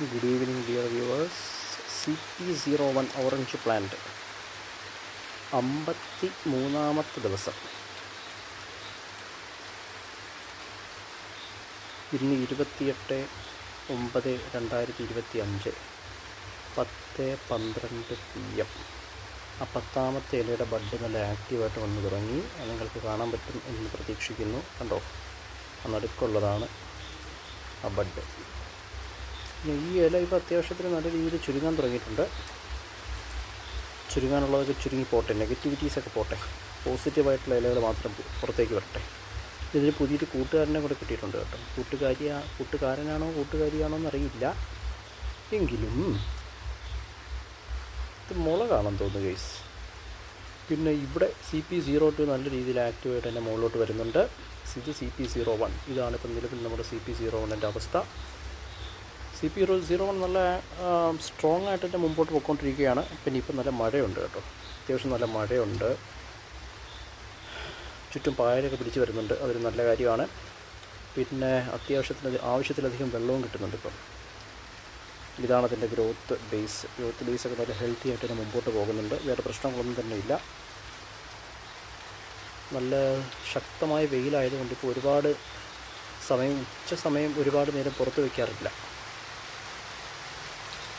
Good evening dear viewers C P zero one orange plant അമ്പത്തി മൂന്നാമത്തെ ദിവസം. ഇന്ന് ഇരുപത്തിയെട്ട് ഒമ്പത് രണ്ടായിരത്തി ഇരുപത്തി അഞ്ച് പത്ത് പന്ത്രണ്ട് പി എം ആ പത്താമത്തെ ഇലയുടെ ബഡ് നല്ല ആക്റ്റീവായിട്ട് വന്ന് തുടങ്ങി. നിങ്ങൾക്ക് കാണാൻ പറ്റും എന്ന് പ്രതീക്ഷിക്കുന്നു. കണ്ടോ? നടുക്കുള്ളതാണ് ആ ബഡ്. ഈ ഇല ഇപ്പോൾ അത്യാവശ്യത്തിന് നല്ല രീതിയിൽ ചുരുങ്ങാൻ തുടങ്ങിയിട്ടുണ്ട്. ചുരുങ്ങാനുള്ളതൊക്കെ ചുരുങ്ങി പോട്ടെ. നെഗറ്റിവിറ്റീസൊക്കെ പോട്ടെ. പോസിറ്റീവായിട്ടുള്ള ഇലകൾ മാത്രം പുറത്തേക്ക് വരട്ടെ. ഇതിന് പുതിയൊരു കൂട്ടുകാരനെ കൂടെ കിട്ടിയിട്ടുണ്ട് കേട്ടോ. കൂട്ടുകാരിയാ കൂട്ടുകാരനാണോ കൂട്ടുകാരിയാണോ എന്നറിയില്ല. എങ്കിലും ഇത് മുളകാണെന്ന് തോന്നുന്നു ഗൈസ് പിന്നെ ഇവിടെ സി പി സീറോ ടു നല്ല രീതിയിൽ ആക്റ്റീവായിട്ട് തന്നെ മുകളിലോട്ട് വരുന്നുണ്ട്. ഇത് സി പി സീറോ വൺ ഇതാണ് ഇപ്പം നിലവിൽ നമ്മുടെ സി പി സീറോ വണ്ണിന്റെ അവസ്ഥ. സി പി സീറോ വൺ നല്ല സ്ട്രോങ് ആയിട്ട് തന്നെ മുമ്പോട്ട് പോയിക്കൊണ്ടിരിക്കുകയാണ് പിന്നെ ഇപ്പം നല്ല മഴയുണ്ട് കേട്ടോ. അത്യാവശ്യം നല്ല മഴയുണ്ട്. ചുറ്റും പായലൊക്കെ പിടിച്ച് വരുന്നുണ്ട്. അതൊരു നല്ല കാര്യമാണ്. പിന്നെ അത്യാവശ്യത്തിന് ആവശ്യത്തിലധികം വെള്ളവും കിട്ടുന്നുണ്ട് ഇപ്പം. ഇതാണ് അതിന്റെ ഗ്രോത്ത് ബേസ് ഗ്രോത്ത് ബേസ് ഒക്കെ നല്ല ഹെൽത്തി ആയിട്ട് തന്നെ മുമ്പോട്ട് പോകുന്നുണ്ട്. വേറെ പ്രശ്നങ്ങളൊന്നും തന്നെ ഇല്ല. നല്ല ശക്തമായ വെയിലായതുകൊണ്ട് ഇപ്പോൾ ഒരുപാട് സമയം ഉച്ച സമയം ഒരുപാട് നേരം പുറത്ത് വയ്ക്കാറില്ല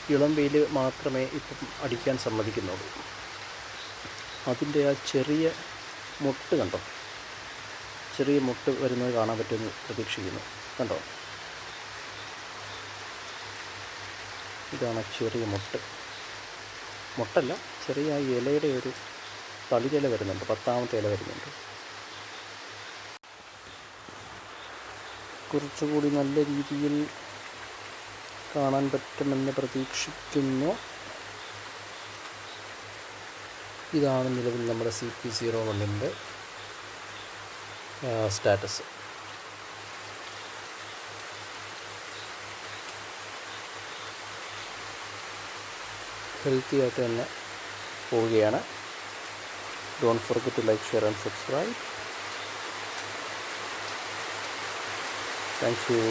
ഇളം വെയിൽ മാത്രമേ ഇപ്പം അടിക്കാൻ സമ്മതിക്കുന്നുള്ളൂ. അതിന്റെ ആ ചെറിയ മുട്ട് കണ്ടോ? ചെറിയ മുട്ട് വരുന്നത് കാണാൻ പറ്റുമെന്ന് പ്രതീക്ഷിക്കുന്നു. കണ്ടോ? ഇതാണ് ചെറിയ മുട്ട്. മുട്ടല്ല ചെറിയ ആ ഇലയുടെ ഒരു തളിരില വരുന്നുണ്ട്. പത്താമത്തെ ഇല വരുന്നുണ്ട്. കുറച്ചുകൂടി നല്ല രീതിയിൽ കാണാൻ പറ്റുമെന്ന് പ്രതീക്ഷിക്കുന്നു. ഇതാണ് നിലവിൽ നമ്മുടെ സി പി സീറോ വണ്ണിന്റെ സ്റ്റാറ്റസ്. ഹെൽത്തി ആയിട്ട് തന്നെ പോവുകയാണ്. Don't forget to like share and subscribe thank you